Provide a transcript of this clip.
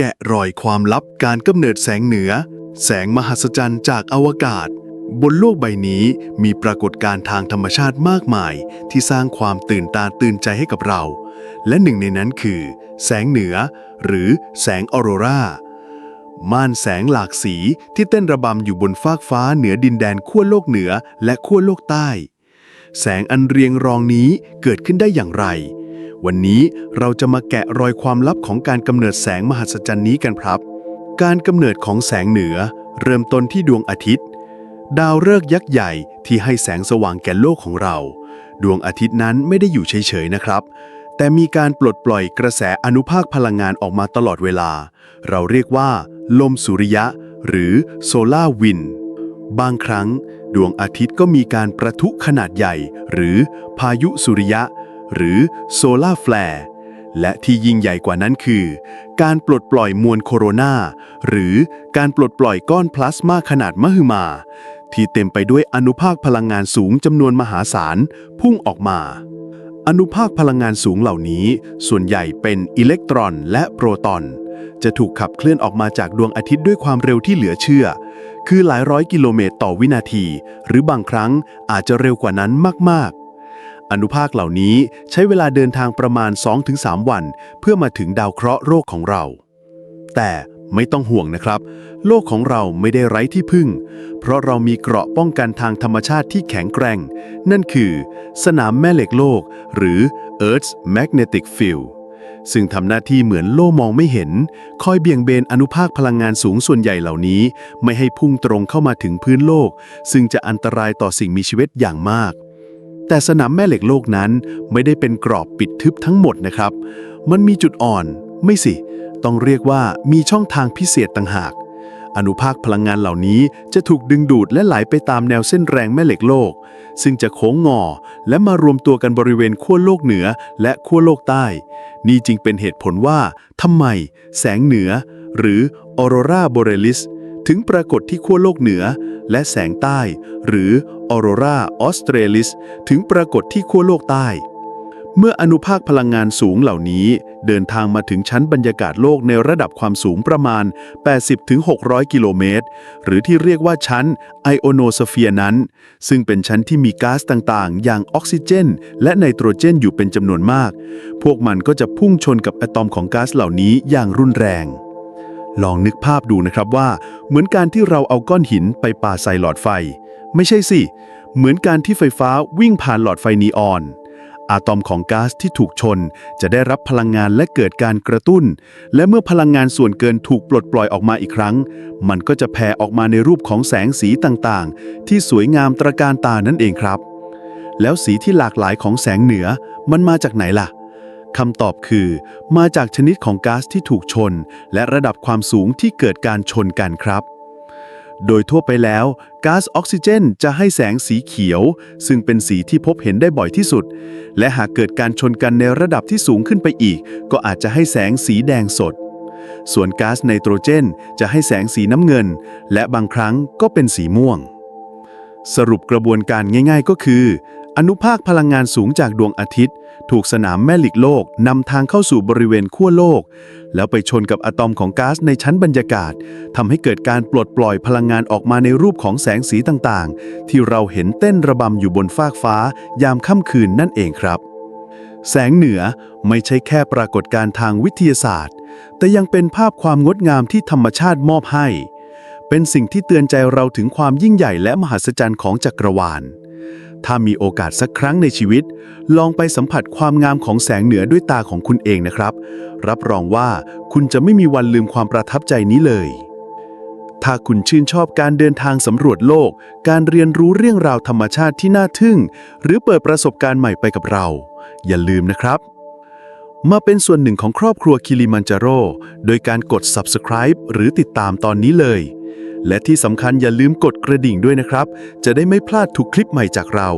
แกะรอยความลับการกำเนิดแสงเหนือ แสงมหัศจรรย์จากอวกาศ บนโลกใบนี้มีปรากฏการณ์ทางธรรมชาติมากมาย ที่สร้างความตื่นตาตื่นใจให้กับเรา และหนึ่งในนั้นคือ แสงเหนือ หรือแสงออโรราม่านแสงหลากสีที่เต้นระบำอยู่บนฟากฟ้าเหนือดินแดนขั้วโลกเหนือและขั้วโลกใต้ แสงอันเรียงรองนี้เกิดขึ้นได้อย่างไร วันนี้เราจะมาแกะรอยความลับของการกำเนิดแสงมหัศจรรย์นี้กันครับ การกำเนิดของแสงเหนือ เริ่มต้นที่ดวงอาทิตย์ ดาวฤกษ์ยักษ์ใหญ่ที่ให้แสงสว่างแก่โลกของเรา ดวงอาทิตย์นั้นไม่ได้อยู่เฉยๆนะครับ แต่มีการปลดปล่อยกระแสอนุภาคพลังงานออกมาตลอดเวลา เราเรียกว่า ลมสุริยะ หรือโซลาร์วินบางครั้ง ดวงอาทิตย์ก็มีการประทุขนาดใหญ่ หรือพายุสุริยะ หรือโซลาร์แฟลร์และที่ยิ่งใหญ่กว่านั้นคือ การปลดปล่อยมวลโคโรนาหรือการปลดปล่อยก้อนพลาสมาขนาดมหึมา ที่เต็มไปด้วยอนุภาคพลังงานสูงจำนวนมหาศาล พุ่งออกมา อนุภาคพลังงานสูงเหล่านี้ ส่วนใหญ่เป็นอิเล็กตรอนและโปรตอน จะถูกขับเคลื่อนออกมาจากดวงอาทิตย์ด้วยความเร็วที่เหลือเชื่อ คือหลายร้อยกิโลเมตรต่อวินาที หรือบางครั้งอาจจะเร็วกว่านั้นมากๆ อนุภาคเหล่านี้ใช้เวลาเดินทางประมาณ 2-3 วัน เพื่อมาถึงดาวเคราะห์โรคของเรา แต่ไม่ต้องห่วงนะครับ โลกของเราไม่ได้ไร้ที่พึ่ง เพราะเรามีเกราะป้องกันทางธรรมชาติที่แข็งแกร่ง นั่นคือ สนามแม่เหล็กโลก หรือ Earth's Magnetic Field ซึ่งทำหน้าที่เหมือนโล่มองไม่เห็น คอยเบี่ยงเบนอนุภาคพลังงานสูงส่วนใหญ่เหล่านี้ ไม่ให้พุ่งตรงเข้ามาถึงพื้นโลก ซึ่งจะอันตรายต่อสิ่งมีชีวิตอย่างมาก แต่สนามแม่เหล็กโลกนั้นไม่ได้เป็นกรอบปิดทึบทั้งหมดนะครับ มันมีจุดอ่อน ไม่สิ ต้องเรียกว่ามีช่องทางพิเศษต่างหาก อนุภาคพลังงานเหล่านี้จะถูกดึงดูดและไหลไปตามแนวเส้นแรงแม่เหล็กโลก ซึ่งจะโค้งงอ และมารวมตัวกันบริเวณขั้วโลกเหนือและขั้วโลกใต้ นี่จึงเป็นเหตุผลว่าทำไม แสงเหนือ หรือออโรราโบเรลิสถึงปรากฏที่ขั้วโลกเหนือ และแสงใต้ หรือออโรราออสเตรลิสถึงปรากฏที่ขั้วโลกใต้ เมื่ออนุภาคพลังงานสูงเหล่านี้ เดินทางมาถึงชั้นบรรยากาศโลกในระดับความสูงประมาณ 80-600 กิโลเมตร หรือที่เรียกว่าชั้นไอโอโนสเฟียนั้น ซึ่งเป็นชั้นที่มีก๊าซต่างๆ อย่างออกซิเจน และไนโตรเจนอยู่เป็นจำนวนมาก พวกมันก็จะพุ่งชนกับอะตอมของก๊าซเหล่านี้อย่างรุนแรง ลองนึกภาพดูนะครับว่า เหมือนการที่เราเอาก้อนหินไปป่าใส่หลอดไฟ ไม่ใช่สิ เหมือนการที่ไฟฟ้าวิ่งผ่านหลอดไฟนีออน อะตอมของก๊าซที่ถูกชน จะได้รับพลังงานและเกิดการกระตุ้น และเมื่อพลังงานส่วนเกินถูกปลดปล่อยออกมาอีกครั้ง มันก็จะแผ่ออกมาในรูปของแสงสีต่างๆ ที่สวยงามตระการตานั่นเองครับ แล้วสีที่หลากหลายของแสงเหนือมันมาจากไหนล่ะ คำตอบคือ มาจากชนิดของก๊าซที่ถูกชน และระดับความสูงที่เกิดการชนกันครับ โดยทั่วไปแล้วก๊าซออกซิเจนจะให้แสงสีเขียว ซึ่งเป็นสีที่พบเห็นได้บ่อยที่สุด และหากเกิดการชนกันในระดับที่สูงขึ้นไปอีก ก็อาจจะให้แสงสีแดงสด ส่วนก๊าซไนโตรเจน จะให้แสงสีน้ำเงิน และบางครั้งก็เป็นสีม่วงสรุปกระบวนการง่ายๆก็คือ อนุภาคพลังงานสูงจากดวงอาทิตย์ ถูกสนามแม่เหล็กโลกนำทางเข้าสู่บริเวณขั้วโลก แล้วไปชนกับอะตอมของก๊าซในชั้นบรรยากาศทำให้เกิดการปลดปล่อยพลังงานออกมาในรูปของแสงสีต่างๆ ที่เราเห็นเต้นระบำอยู่บนฟากฟ้า ยามค่ำคืนนั่นเองครับ แสงเหนือไม่ใช่แค่ปรากฏการณ์ทางวิทยาศาสตร์ แต่ยังเป็นภาพความงดงามที่ธรรมชาติมอบให้ เป็นสิ่งที่เตือนใจเราถึงความยิ่งใหญ่และมหัศจรรย์ของจักรวาล ถ้ามีโอกาสสักครั้งในชีวิต ลองไปสัมผัสความงามของแสงเหนือด้วยตาของคุณเองนะครับ รับรองว่าคุณจะไม่มีวันลืมความประทับใจนี้เลย ถ้าคุณชื่นชอบการเดินทางสำรวจโลก การเรียนรู้เรื่องราวธรรมชาติที่น่าทึ่ง หรือเปิดประสบการณ์ใหม่ไปกับเรา อย่าลืมนะครับมาเป็นส่วนหนึ่งของครอบครัวคิริมันจาโร่โดยการกด subscribe หรือติดตามตอนนี้เลย และที่สำคัญอย่าลืมกดกระดิ่งด้วยนะครับ จะได้ไม่พลาดทุกคลิปใหม่จากเรา